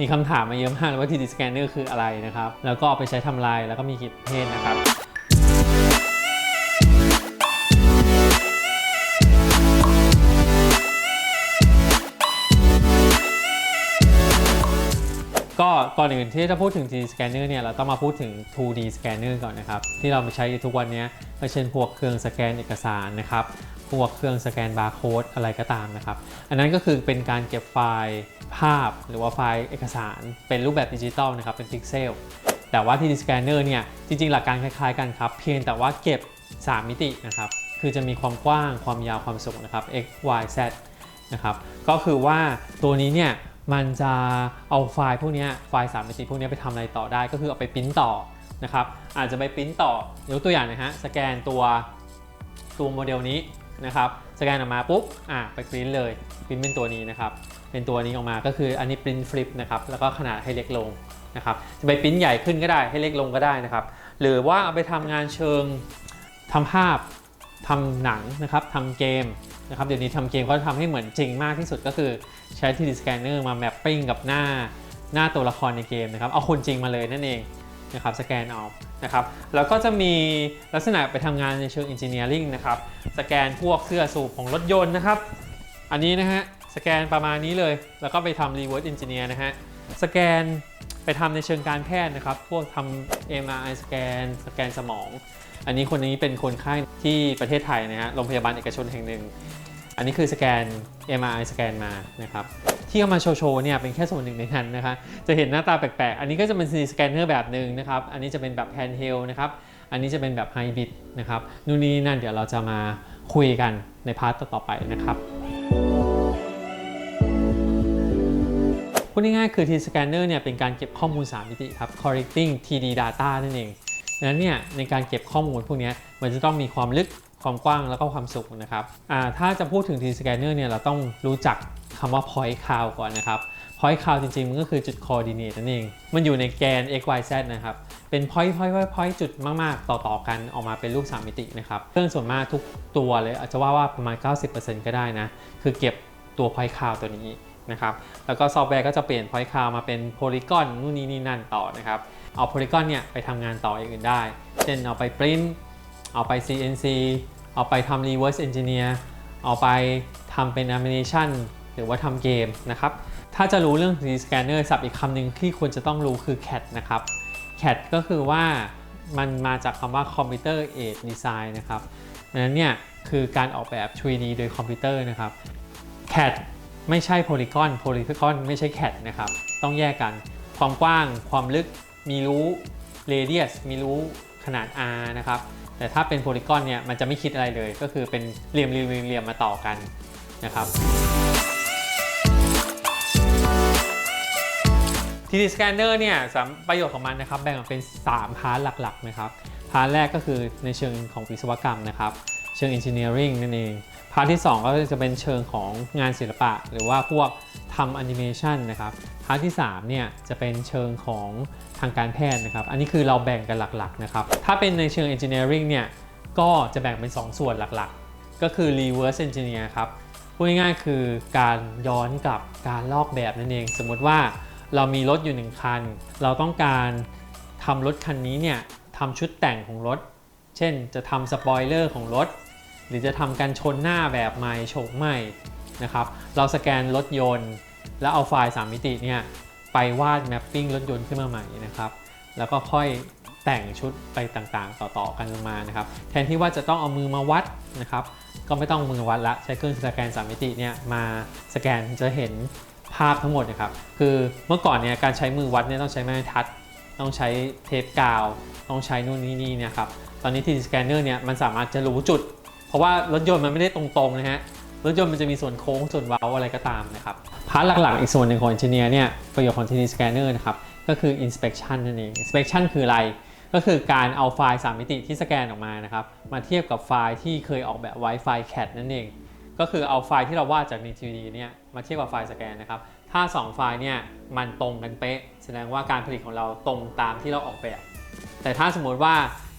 มีคำถามมาเยอะมากเลยว่า 3D scanner คืออะไรนะครับ แล้วก็เอาไปใช้ทำลายแล้วก็มีกี่ประเภทนะครับก็ก่อนอื่นที่จะพูดถึง 3D scanner เนี่ยเราต้องมาพูดถึง 2D scanner ก่อนนะครับ ที่เราใช้ทุกวันนี้ก็เช่นพวกเครื่องสแกนเอกสารนะครับ พวกเครื่องสแกนบาร์โค้ดอะไรก็ตามนะครับ อันนั้นก็คือเป็นการเก็บไฟล์ภาพหรือว่าไฟล์เอกสาร เป็นรูปแบบดิจิตอลนะครับเป็นพิกเซลแต่ว่า 3D scanner เนี่ยจริงๆ หลักการคล้ายๆกันครับ เพียงแต่ว่าเก็บ 3 มิตินะครับ คือจะมีความกว้างความยาวความสูงนะครับ x y z นะครับก็คือว่าตัวนี้เนี่ยมันจะเอาไฟล์พวกนี้ไฟล์ 3 มิติพวกนี้ไปทำอะไรต่อได้ ก็คือเอาไปปริ้นต่อนะครับอาจจะไปปริ้นต่อยกตัวอย่างนะฮะสแกนตัวตัวโมเดลนี้ นะครับสแกนออกมาปุ๊บอะไปปริ้นเลยปริ้นเป็นตัวนี้นะครับเป็นตัวนี้ออกมาก็คืออันนี้ปริ้นฟลิปนะครับแล้วก็ขนาดให้เล็กลงนะครับจะไปปริ้นใหญ่ขึ้นก็ได้ให้เล็กลงก็ได้นะครับหรือว่าเอาไปทำงานเชิงทำภาพทำหนังนะครับทำเกมนะครับเดี๋ยวนี้ทำเกมก็ทำให้เหมือนจริงมากที่สุดก็คือใช้ 3D scanner มาแมปปิ้งกับหน้าหน้าตัวละครในเกมนะครับเอาคนจริงมาเลยนั่นเอง นะครับสแกนเอานะครับแล้วก็จะมีลักษณะไปทำงานในเชิง engineering นะครับสแกนพวกเสื้อสูบของรถยนต์นะครับ อันนี้นะฮะสแกนประมาณนี้เลย แล้วก็ไปทำ reverse engineer นะฮะสแกนไปทำในเชิงการแพทย์นะครับ พวกทำ MRI สแกน สแกนสมอง อันนี้คนนี้เป็นคนไข้ที่ประเทศไทยนะฮะโรงพยาบาลเอกชนแห่งหนึ่ง อันนี้คือสแกน MRI สแกนมานะครับที่เอามาโชว์เนี่ยเป็นแค่ส่วนหนึ่งในนั้นนะคะจะเห็นหน้าตาแปลกๆ อันนี้ก็จะเป็น 3D scanner แบบหนึ่งนะครับอันนี้จะเป็นแบบ handheld นะครับอันนี้จะเป็นแบบ hybrid นะครับนู่นนี่นั่นเดี๋ยวเราจะมาคุยกันในพาร์ทต่อไปนะครับพูดง่ายๆคือ 3D scanner เนี่ยเป็นการเก็บข้อมูล 3 มิติครับ collecting 3D data นั่นเองดังนั้นเนี่ยในการเก็บข้อมูลพวกนี้มันจะต้องมีความลึก ความกว้างแล้วก็ความสูงนะครับถ้าจะพูดถึง 3D scanner เนี่ยเราต้องรู้จักคำว่า point cloud ก่อนนะครับ point cloud จริงๆ มันก็คือจุด coordinate นั่นเอง มันอยู่ในแกน x y z นะครับ เป็น point point point point จุดมาก ๆ ต่อ ๆ กันออกมาเป็นรูป3มิตินะครับ เครื่องส่วนมากทุกตัวเลย อาจจะว่าว่าประมาณ 90%ก็ได้นะ คือเก็บตัว point cloud ตัวนี้นะครับ แล้วก็ซอฟต์แวร์ก็จะเปลี่ยน point cloud มาเป็น polygon นู่นนี่นี่นั่นต่อนะครับ เอา polygon เนี่ยไปทำงานต่ออย่างอื่นได้ เช่นเอาไป print เอาไป CNC เอาไปทำ reverse engineer เอาไปทำเป็น animation หรือว่าทำเกมนะครับ ถ้าจะรู้เรื่อง 3D scanner ศัพท์อีกคำหนึ่งที่ควรจะต้องรู้คือ CAD นะครับ CAD ก็คือว่ามันมาจากคำว่า Computer Aided Design นะครับดังนั้นเนี่ยคือการออกแบบ 3D โดยคอมพิวเตอร์นะครับ CAD ไม่ใช่ Polygon Polygon ไม่ใช่ CAD นะครับ ต้องแยกกัน ความกว้าง ความลึก มีรู้ radius มีรู้ขนาด r นะครับ แต่ถ้าเป็นโพลีกอนเนี่ยมันจะไม่คิดอะไรเลย ก็คือเป็นเหลี่ยมๆเหลี่ยมๆมาต่อกันนะครับ 3D scanner เนี่ยสามประโยชน์ของมันนะครับแบ่งออกเป็น 3 พาร์ทหลักๆนะครับพาร์ทแรกก็คือในเชิงของวิศวกรรมนะครับ ชิง engineering นั่นเอง พาร์ทที่ 2 ก็จะเป็นเชิงของงานศิลปะ หรือว่าพวกทำแอนิเมชันนะครับ พาร์ทที่3เนี่ยจะเป็นเชิงของทางการแพทย์นะครับ อันนี้คือเราแบ่งกันหลักๆนะครับ ถ้าเป็นในเชิง engineering เนี่ยก็จะแบ่งเป็น 2 ส่วนหลักๆ ก็คือ reverse engineer ครับพูดง่ายๆคือการย้อนกลับการลอกแบบนั่นเอง สมมติว่าเรามีรถอยู่หนึ่งคัน เราต้องการทำรถคันนี้เนี่ยทำชุดแต่งของรถ เช่นจะทำสปอยเลอร์ของรถ หรือจะทำการชนหน้าแบบใหม่โฉมใหม่นะครับ เราสแกนรถยนต์ แล้วเอาไฟล์ 3 มิติเนี่ยไปวาดแมปปิ้งรถยนต์ขึ้นมาใหม่นะครับ แล้วก็ค่อยแต่งชุดไปต่างๆ ต่อๆกันลงมานะครับ แทนที่ว่าจะต้องเอามือมาวัดนะครับ ก็ไม่ต้องมือวัดละใช้เครื่องสแกน 3 มิติเนี่ยมาสแกนจะเห็นภาพทั้งหมดนะครับ คือเมื่อก่อนเนี่ยการใช้มือวัดเนี่ยต้องใช้ไม้ทัด ต้องใช้เทปกาว ต้องใช้นู่นนี่นี่นะครับ ตอนนี้ 3D scanner เนี่ยมันสามารถจะรู้จุด เพราะว่ารถยนต์มันไม่ได้ตรงๆนะฮะรถยนต์มันจะมีส่วนโค้งส่วนเว้าอะไรก็ตามนะครับพาร์ทหลักๆอีกส่วนหนึ่งของ engineer เนี่ยประโยชน์ของ 3D scanner นะครับก็คือ inspection นั่นเอง inspection คืออะไร ก็คือการเอาไฟล์ 3 มิติที่สแกนออกมานะครับมาเทียบกับไฟล์ที่เคยออกแบบไว้ไฟล์ CAD นั่นเอง ก็คือเอาไฟล์ที่เราวาดจากใน 3D เนี่ยมาเทียบกับไฟล์สแกนนะครับถ้า 2 ไฟล์เนี่ยมันตรงกันเป๊ะ แสดงว่าการผลิตของเราตรงตามที่เราออกแบบ แต่ถ้าสมมติว่า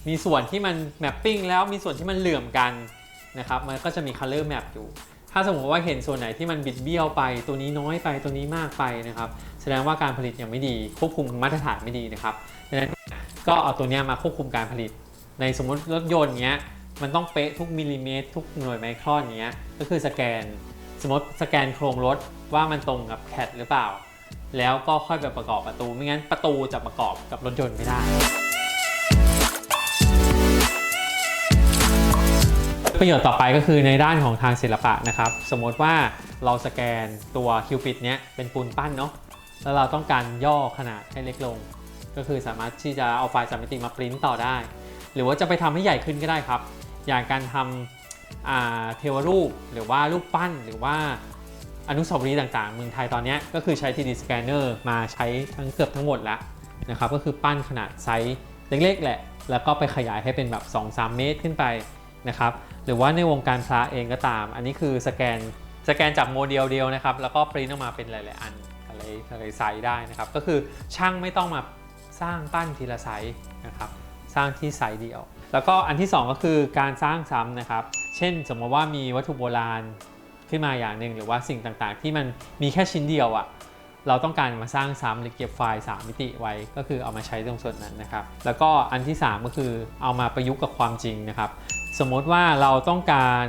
มีส่วนที่มันแมปปิ้งแล้วมีส่วนที่มันเหลื่อมกัน นะครับมันก็จะมี color map อยู่ ถ้าสมมติว่าเห็นส่วนไหนที่มันบิดเบี้ยวไปตัวนี้น้อยไปตัวนี้มากไปนะครับแสดงว่าการผลิตยังไม่ดีควบคุมมาตรฐานไม่ดีนะครับดังนั้นก็เอาตัวนี้มาควบคุมการผลิต ในสมมติรถยนต์เงี้ยมันต้องเป๊ะทุกมิลลิเมตรทุกหน่วยไมครอนเงี้ยก็คือสแกน สมมติสแกนโครงรถว่ามันตรงกับแคดหรือเปล่า แล้วก็ค่อยไปประกอบประตู ไม่งั้นประตูจะประกอบกับรถยนต์ไม่ได้ ประโยชน์ต่อไปก็คือในด้านของทางศิลปะนะครับ สมมติว่าเราสแกนตัวคิวปิดเนี้ยเป็นปูนปั้นเนาะแล้วเราต้องการย่อขนาดให้เล็กลง ก็คือสามารถที่จะเอาไฟล์สามมิติมาปริ้นต่อได้ หรือว่าจะไปทำให้ใหญ่ขึ้นก็ได้ครับ อย่างการทำอ่าเทวรูปหรือว่ารูปปั้นหรือว่าอนุสาวรีย์ต่างๆ เมืองไทยตอนนี้ก็คือใช้ 3D scanner มาใช้ทั้งเกือบทั้งหมดแล้วนะครับก็คือปั้นขนาดไซส์เล็กๆแหละ แล้วก็ไปขยายให้เป็นแบบ 2-3 เมตรขึ้นไปนะครับ หรือว่าในวงการพระเองก็ตาม อันนี้คือสแกนสแกนจากโมเดลเดียวนะครับ แล้วก็ปริ้นออกมาเป็นหลาย ๆ อันอะไรอะไรไซส์ได้นะครับ ก็คือช่างไม่ต้องมาสร้างปั้นทีละไซส์นะครับ สร้างที่ไซส์เดียว แล้วก็อันที่ 2 ก็คือการสร้างซ้ำนะครับ เช่นสมมติว่ามีวัตถุโบราณขึ้นมาอย่างหนึ่งหรือว่าสิ่งต่างๆ ที่มันมีแค่ชิ้นเดียวอะ่ะเราต้องการมาสร้างซ้ำหรือเก็บไฟล์ 3 มิติไว้ก็คือเอามาใช้ตรงส่วนนั้นนะครับ แล้วก็อันที่ 3 ก็คือเอามาประยุกต์กับความจริงนะครับ สมมติว่าเราต้องการ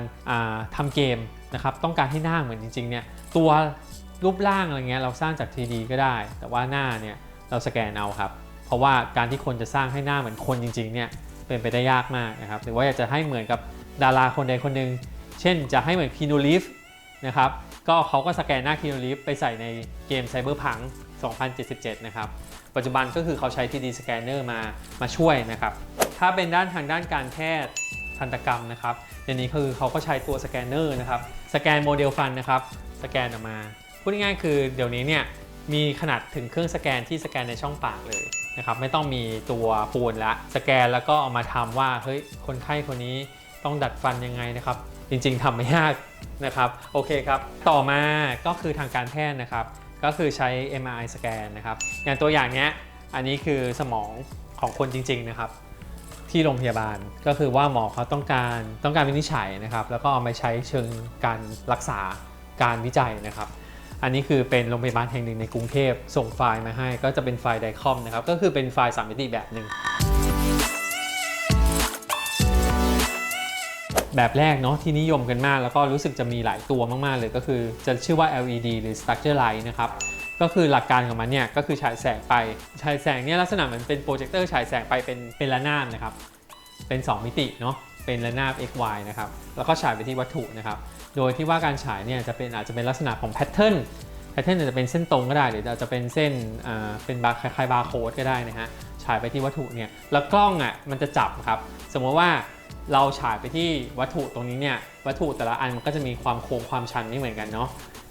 าทำเกมนะครับต้องการให้หน้าเหมือนจริงๆเนี่ยตัวรูปร่างอะไรเงี้ยเราสร้างจาก 3D ก็ได้ แต่ว่าหน้าเนี่ยเราสแกนเอาครับ เพราะว่าการที่คนจะสร้างให้หน้าเหมือนคนจริงๆเนี่ยเป็นไปได้ยากมากนะครับหรือว่าอยากจะให้เหมือนกับดาราคนใดคนหนึ่งเช่นจะให้เหมือนคีนูรีฟนะครับก็เขาก็สแกนหน้าคีนูรีฟไปใส่ในเกม Cyberpunk 2077 นะครับ ปัจจุบันก็คือเขาใช้ 3D scanner มามาช่วยนะครับ ถ้าเป็นด้านทางด้านการแพทย์ ทันตกรรมนะครับเดี๋ยวนี้คือเขาก็ใช้ตัวสแกนเนอร์นะครับสแกนโมเดลฟันนะครับสแกนออกมาพูดง่ายๆคือเดี๋ยวนี้เนี่ยมีขนาดถึงเครื่องสแกนที่สแกนในช่องปากเลยนะครับไม่ต้องมีตัวปูนละสแกนแล้วก็เอามาทำว่าเฮ้ยคนไข้คนนี้ต้องดัดฟันยังไงนะครับ จริงๆทำไม่ยากนะครับโอเคครับ ต่อมาก็คือทางการแพทย์นะครับ ก็คือใช้ MRI สแกนนะครับ อย่างตัวอย่างเนี้ยอันนี้คือสมองของคนจริง ๆ นะครับ ที่โรงพยาบาล ก็คือว่าหมอเขาต้องการต้องการวินิจฉัยนะครับ แล้วก็เอามาใช้เชิงการรักษาการวิจัยนะครับ อันนี้คือเป็นโรงพยาบาลแห่งหนึ่งในกรุงเทพส่งไฟล์มาให้ ก็จะเป็นไฟล์ไดคอมนะครับ ก็คือเป็นไฟล์สามมิติแบบหนึ่งแบบแรกเนาะที่นิยมกันมาก แล้วก็รู้สึกจะมีหลายตัวมาก ๆ เลยก็คือจะชื่อว่า LED หรือ Structure Light นะครับ ก็คือหลักการของมันเนี่ยก็คือฉายแสงไปฉายแสงเนี่ยลักษณะเหมือนเป็นโปรเจคเตอร์ฉายแสงไปเป็นเป็นระนาบนะครับเป็น 2 มิติเนาะเป็นระนาบ x y นะครับแล้วก็ฉายไปที่วัตถุนะครับโดยที่ว่าการฉายเนี่ยจะเป็นอาจจะเป็นลักษณะของแพทเทิร์นแพทเทิร์นอาจจะเป็นเส้นตรงก็ได้หรืออาจจะเป็นเส้นอ่าเป็นบาร์คล้ายๆบาร์โค้ดก็ได้นะฮะฉายไปที่วัตถุเนี่ยแล้วกล้องอะมันจะจับครับสมมติว่าเราฉายไปที่วัตถุตรงนี้เนี่ยวัตถุแต่ละอันมันก็จะมีความโค้งความชันไม่เหมือนกันเนาะ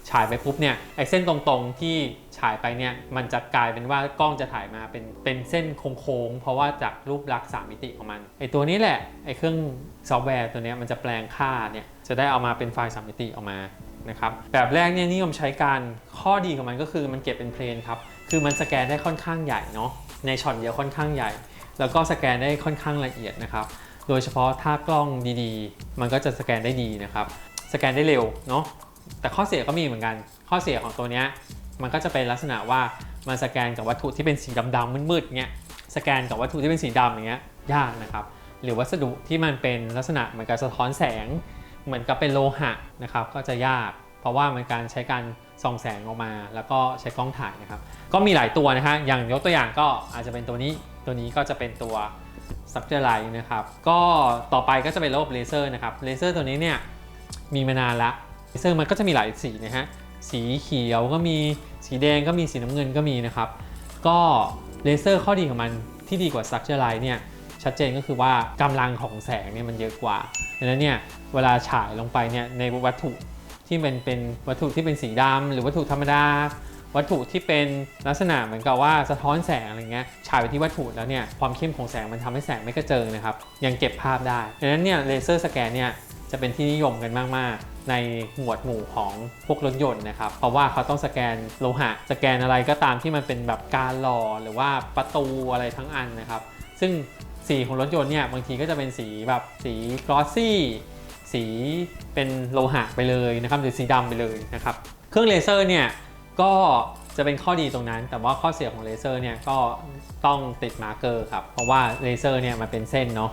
ฉายไปปุ๊บเนี่ยไอเส้นตรงๆที่ฉายไปเนี่ยมันจะกลายเป็นว่ากล้องจะถ่ายมาเป็นเป็นเส้นโค้งๆเพราะว่าจากรูปลักษณ์3มิติของมันไอตัวนี้แหละไอเครื่องซอฟต์แวร์ตัวนี้มันจะแปลงค่าเนี่ยจะได้เอามาเป็นไฟล์3มิติออกมานะครับแบบแรกเนี่ยนิยมใช้การข้อดีของมันก็คือมันเก็บเป็นเพลนครับคือมันสแกนได้ค่อนข้างใหญ่เนาะในช็อตเดียวค่อนข้างใหญ่ แล้วก็สแกนได้ค่อนข้างละเอียดนะครับโดยเฉพาะถ้ากล้องดีๆ มันก็จะสแกนได้ดีนะครับสแกนได้เร็วเนาะ แต่ข้อเสียก็มีเหมือนกัน ข้อเสียของตัวเนี้ยมันก็จะเป็นลักษณะว่ามันสแกนกับวัตถุที่เป็นสีดำๆมืดๆเงี้ยสแกนกับวัตถุที่เป็นสีดำอย่างเงี้ยยากนะครับหรือวัสดุที่มันเป็นลักษณะเหมือนกับสะท้อนแสง เหมือนกับเป็นโลหะนะครับก็จะยาก เพราะว่ามันการใช้การส่องแสงออกมา แล้วก็ใช้กล้องถ่ายนะครับก็มีหลายตัวนะฮะอย่างยกตัวอย่างก็อาจจะเป็นตัวนี้ตัวนี้ก็จะเป็นตัว structure light นะครับก็ต่อไปก็จะเป็นระบบเลเซอร์นะครับเลเซอร์ตัวนี้เนี่ยมีมานานละ เลเซอร์มันก็จะมีหลายสีนะฮะ สีเขียวก็มี สีแดงก็มี สีน้ำเงินก็มีนะครับ ก็เลเซอร์ข้อดีของมันที่ดีกว่า structure light เนี่ย ชัดเจนก็คือว่ากำลังของแสงเนี่ยมันเยอะกว่าดังนั้นเนี่ยเวลาฉายลงไปเนี่ยในวัตถุที่เป็นเป็นวัตถุที่เป็นสีดำหรือวัตถุธรรมดา วัตถุที่เป็นลักษณะเหมือนกับว่าสะท้อนแสงอะไรเงี้ยฉายไปที่วัตถุแล้วเนี่ยความเข้มของแสงมันทำให้แสงไม่กระเจิงนะครับยังเก็บภาพได้ดังนั้นเนี่ยเลเซอร์สแกนเนี่ย จะเป็นที่นิยมกันมาก ๆ ในหมวดหมู่ของพวกรถยนต์นะครับ เพราะว่าเขาต้องสแกนโลหะ สแกนอะไรก็ตามที่มันเป็นแบบการหล่อหรือว่าประตูอะไรทั้งอันนะครับ ซึ่งสีของรถยนต์เนี่ยบางทีก็จะเป็นสีแบบสีกลอสซี่สีเป็นโลหะไปเลยนะครับหรือสีดำไปเลยนะครับเครื่องเลเซอร์เนี่ยก็จะเป็นข้อดีตรงนั้น แต่ว่าข้อเสียของเลเซอร์เนี่ยก็ต้องติดมาร์เกอร์ครับเพราะว่าเลเซอร์เนี่ยมันเป็นเส้นเนาะ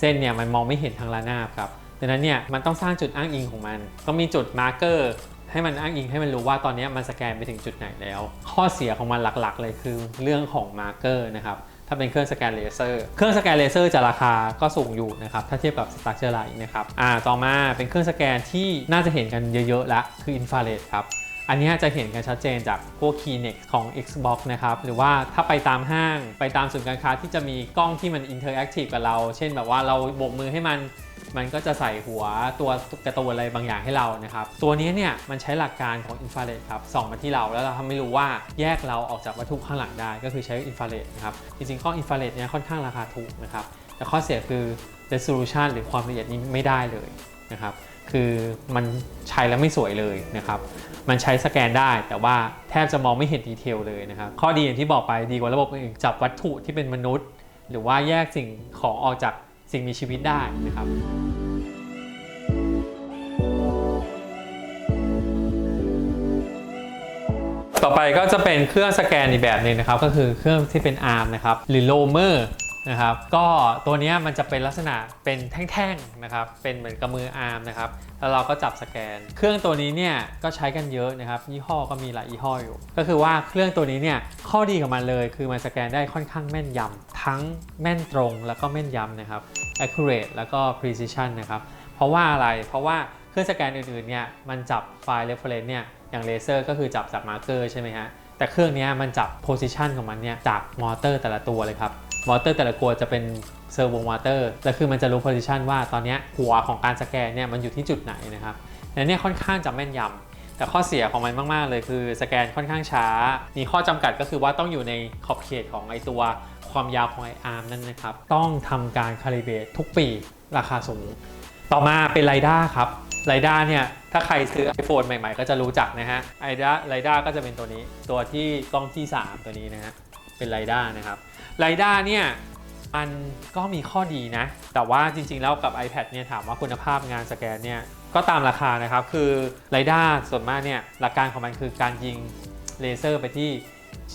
เส้นเนี่ยมันมองไม่เห็นทางระนาบครับ ดังนั้นเนี่ยมันต้องสร้างจุดอ้างอิงของมัน ต้องมีจุดมาร์กเกอร์ให้มันอ้างอิงให้มันรู้ว่าตอนนี้มันสแกนไปถึงจุดไหนแล้ว ข้อเสียของมันหลักๆ เลยคือเรื่องของมาร์กเกอร์นะครับถ้าเป็นเครื่องสแกนเลเซอร์เครื่องสแกนเลเซอร์จะราคาก็สูงอยู่นะครับถ้าเทียบกับ Structure Light นะครับอ่าต่อมาเป็นเครื่องสแกนที่น่าจะเห็นกันเยอะๆละคืออินฟราเรดครับอันนี้จะเห็นกันชัดเจนจากพวก Kinect ของ Xbox นะครับ หรือว่าถ้าไปตามห้างไปตามศูนย์การค้าที่จะมีกล้องที่มันอินเทอร์แอคทีฟกับเรา เช่นแบบว่าเราโบกมือให้มัน มันก็จะใส่หัวตัวกระตูนอะไรบางอย่างให้เรานะครับ ตัวนี้เนี่ยมันใช้หลักการของอินฟราเรดครับส่องมาที่เราแล้วเราทำให้รู้ว่าแยกเราออกจากวัตถุข้างหลังได้ ก็คือใช้อินฟราเรดนะครับจริงๆกล้องอินฟราเรดเนี่ยค่อนข้างราคาถูกนะครับแต่ข้อเสียคือ resolution หรือความละเอียดนี้ไม่ได้เลยนะครับคือมันใช้แล้วไม่สวยเลยนะครับ มันใช้สแกนได้แต่ว่าแทบจะมองไม่เห็นดีเทลเลยนะครับ ข้อดีอย่างที่บอกไปดีกว่าระบบอื่นจับวัตถุที่เป็นมนุษย์ หรือว่าแยกสิ่งของออกจาก สิ่งมีชีวิตได้นะครับต่อไปก็จะเป็นเครื่องสแกนอีกแบบหนึงนะครับ ก็คือเครื่องที่เป็น ARM นะครับหรือ Romer นะครับก็ตัวนี้มันจะเป็นลักษณะเป็นแท่งๆนะครับเป็นเหมือนกับมือ ARM นะครับแล้วเราก็จับสแกน เครื่องตัวนี้เนี่ยก็ใช้กันเยอะนะครับยี่ห้อก็มีหลายยี่ห้ออยู่ ก็คือว่าเครื่องตัวนี้เนี่ยข้อดีของมันเลย คือมันสแกนได้ค่อนข้างแม่นยำทั้งแม่นตรงแล้วก็แม่นยำนะครับ accurate แล้วก็ precision นะครับ เพราะว่าอะไร เพราะว่าเครื่องสแกนอื่นๆเนี่ยมันจับไฟล์ reference เนี่ยอย่างเลเซอร์ก็คือจับจากมาร์เกอร์ใช่ไหมฮะ แต่เครื่องนี้มันจับ position ของมันเนี่ยจากมอเตอร์แต่ละตัวเลยครับ มอเตอร์แต่ละตัวจะเป็นเซอร์โวมอเตอร์แล้วคือมันจะรู้ position ว่าตอนนี้หัวของการสแกนเนี่ยมันอยู่ที่จุดไหนนะครับและเนี่ยค่อนข้างจะแม่นยำแต่ข้อเสียของมันมาก ๆ เลยคือสแกนค่อนข้างช้า มีข้อจำกัดก็คือว่าต้องอยู่ในขอบเขตของไอตัว ความยาวของไออาร์มนั่นนะครับ ต้องทำการคาลิเบรตทุกปีราคาสูง ต่อมาเป็นไรด้าครับไรด้าเนี่ยถ้าใครซื้อ iPhone ใหม่ๆ ก็จะรู้จักนะฮะไอด้าไรด้าก็จะเป็นตัวนี้ตัวที่กล้องที่ 3 ตัวนี้นะฮะเป็นไรด้านะครับไรด้าเนี่ยมันก็มีข้อดีนะ แต่ว่าจริงๆ แล้วกับ iPad เนี่ยถามว่าคุณภาพงานสแกนเนี่ยก็ตามราคานะครับ คือไรด้าส่วนมากเนี่ยหลักการของมันคือการยิงเลเซอร์ไปที่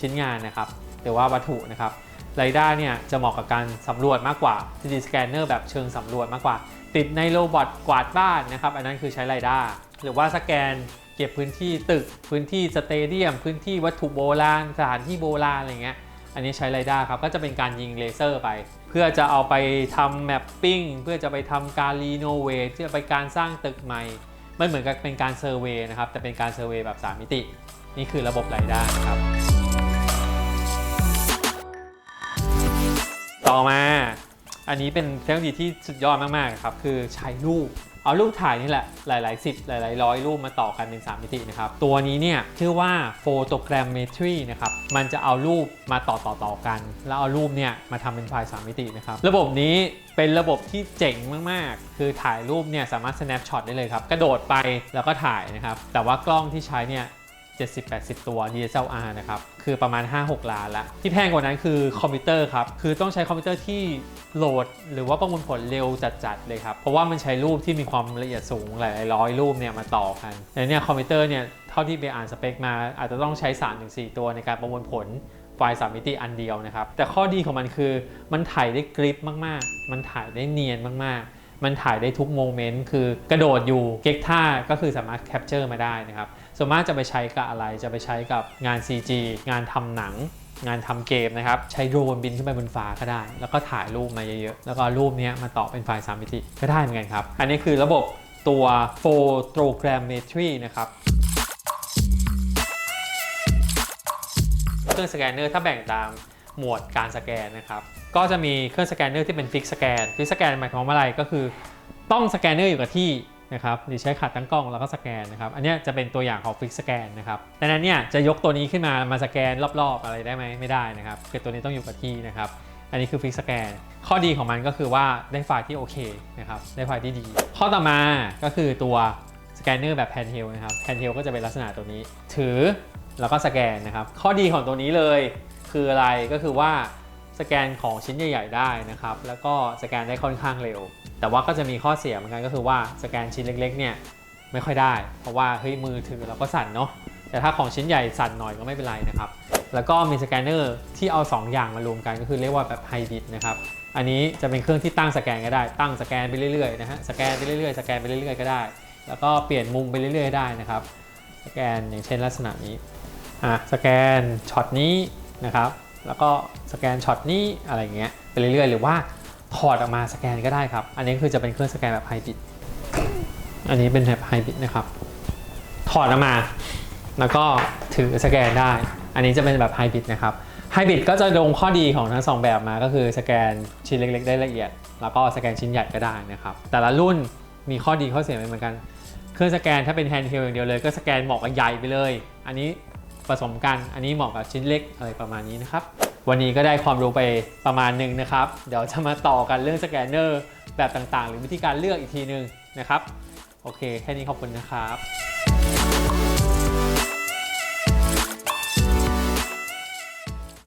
ชิ้นงานนะครับ หรือว่าวัตถุนะครับไรด้าเนี่ยจะเหมาะกับการสำรวจมากกว่า 3D scanner แบบเชิงสำรวจมากกว่า ติดในโรบอทกวาดบ้านนะครับ อันนั้นคือใช้ไรด้าหรือว่าสแกนเก็บพื้นที่ตึก พื้นที่สเตเดียม พื้นที่วัตถุโบราณสถานที่โบราณอะไรเงี้ย อันนี้ใช้ไรด้าครับ ก็จะเป็นการยิงเลเซอร์ไป เพื่อจะเอาไปทำแมปปิ้ง เพื่อจะไปทำการรีโนเวทเพื่อไปการสร้างตึกใหม่ไม่เหมือนกับเป็นการเซอร์เวย์นะครับ แต่เป็นการเซอร์เวย์แบบ 3 มิติ นี่คือระบบไรด้านะครับ ต่อมา อันนี้เป็นเทคโนโลยีที่สุดยอดมากๆครับ คือใช้รูป เอารูปถ่ายนี่แหละ หลายๆสิบหลาย ๆ ร้อยรูปมาต่อกันเป็น 3 มิตินะครับ ตัวนี้เนี่ยชื่อว่า photogrammetry นะครับ มันจะเอารูปมาต่อต่อต่อกัน แล้วเอารูปเนี่ยมาทำเป็นไฟล์ 3 มิตินะครับ ระบบนี้เป็นระบบที่เจ๋งมาก ๆ คือถ่ายรูปเนี่ยสามารถ snapshot ได้เลยครับ กระโดดไปแล้วก็ถ่ายนะครับ แต่ว่ากล้องที่ใช้เนี่ย70-80 ตัว DSLR นะครับ คือประมาณ 5-6 ล้านละที่แพงกว่านั้นคือคอมพิวเตอร์ครับ คือต้องใช้คอมพิวเตอร์ที่โหลด หรือว่าประมวลผลเร็วจัดๆเลยครับ เพราะว่ามันใช้รูปที่มีความละเอียดสูงหลายร้อยรูปเนี่ยมาต่อกันแต่เนี่ยคอมพิวเตอร์เนี่ยเท่าที่ไปอ่านสเปคมาอาจจะต้องใช้ 3-4 ตัวในการประมวลผลไฟล์3มิติอันเดียวนะครับ แต่ข้อดีของมันคือมันถ่ายได้กริปมากๆ มันถ่ายได้เนียนมากๆ มันถ่ายได้ทุกโมเมนต์คือกระโดดอยู่เก๊กท่าก็คือสามารถแคปเจอร์มาได้นะครับ ส่วนมากจะไปใช้กับอะไร จะไปใช้กับงาน CG งานทำหนัง งานทำเกมนะครับ ใช้โดรนบินขึ้นไปบนฟ้าก็ได้ แล้วก็ถ่ายรูปมาเยอะๆ แล้วก็รูปนี้มาต่อเป็นไฟล์ 3 มิติก็ได้เหมือนกันครับ อันนี้คือระบบตัว photogrammetry นะครับเครื่องสแกนเนอร์ถ้าแบ่งตามหมวดการสแกนนะครับ ก็จะมีเครื่องสแกนเนอร์ที่เป็นฟิกสแกน ฟิกสแกนหมายความว่าอะไรก็คือ ต้องสแกนเนอร์อยู่กับที่ นะครับหรือใช้ขาตั้งกล้องแล้วก็สแกนนะครับ อันนี้จะเป็นตัวอย่างของฟิกสแกนนะครับดังนั้นเนี่ยจะยกตัวนี้ขึ้นมามาสแกนรอบๆ อะไรได้ไหมไม่ได้นะครับคือตัวนี้ต้องอยู่กับที่นะครับ อันนี้คือฟิกสแกนข้อดีของมันก็คือว่าได้ไฟล์ที่โอเคนะครับได้ไฟล์ที่ดี ข้อต่อมาก็คือตัวสแกนเนอร์แบบแพนเทลนะครับแพนเทลก็จะเป็นลักษณะตัวนี้ ถือแล้วก็สแกนนะครับ ข้อดีของตัวนี้เลยคืออะไรก็คือว่า สแกนของชิ้นใหญ่ ๆ ได้นะครับ แล้วก็สแกนได้ค่อนข้างเร็ว แต่ว่าก็จะมีข้อเสียเหมือนกันก็คือว่าสแกนชิ้นเล็กๆเนี่ยไม่ค่อยได้ เพราะว่าเฮ้ยมือถือเราก็สั่นเนาะแต่ถ้าของชิ้นใหญ่สั่นหน่อยก็ไม่เป็นไรนะครับ แล้วก็มีสแกนเนอร์ที่เอา 2 อย่างมารวมกันก็คือเรียกว่าแบบไฮบริดนะครับ อันนี้จะเป็นเครื่องที่ตั้งสแกนก็ได้ ตั้งสแกนไปเรื่อยๆนะฮะ สแกนไปเรื่อยๆ สแกนไปเรื่อยๆ ก็ได้ แล้วก็เปลี่ยนมุมไปเรื่อยๆ ได้นะครับ สแกนอย่างเช่นลักษณะนี้ อะ สแกนช็อตนี้นะครับ แล้วก็สแกนช็อตนี้อะไรเงี้ยไปเรื่อยๆ หรือว่าถอดออกมาสแกนก็ได้ครับ อันนี้คือจะเป็นเครื่องสแกนแบบไฮบริดอันนี้เป็นแบบไฮบริดนะครับ ถอดออกมา แล้วก็ถือสแกนได้ อันนี้จะเป็นแบบไฮบริดนะครับไฮบริดก็จะลงข้อดีของทั้งสองแบบมาก็คือสแกนชิ้นเล็ก ๆ ได้ละเอียด แล้วก็สแกนชิ้นใหญ่ก็ได้นะครับ แต่ละรุ่นมีข้อดีข้อเสียไม่เหมือนกัน เครื่องสแกนถ้าเป็นแฮนด์เฮลอย่างเดียวเลยก็สแกนหมาะกับใหญ่ไปเลย อันนี้ ผสมกัน อันนี้เหมาะกับชิ้นเล็กอะไรประมาณนี้นะครับ วันนี้ก็ได้ความรู้ไปประมาณหนึ่งนะครับ เดี๋ยวจะมาต่อกันเรื่องสแกนเนอร์แบบต่างๆ หรือวิธีการเลือกอีกทีหนึ่งนะครับ โอเค แค่นี้ขอบคุณนะครับ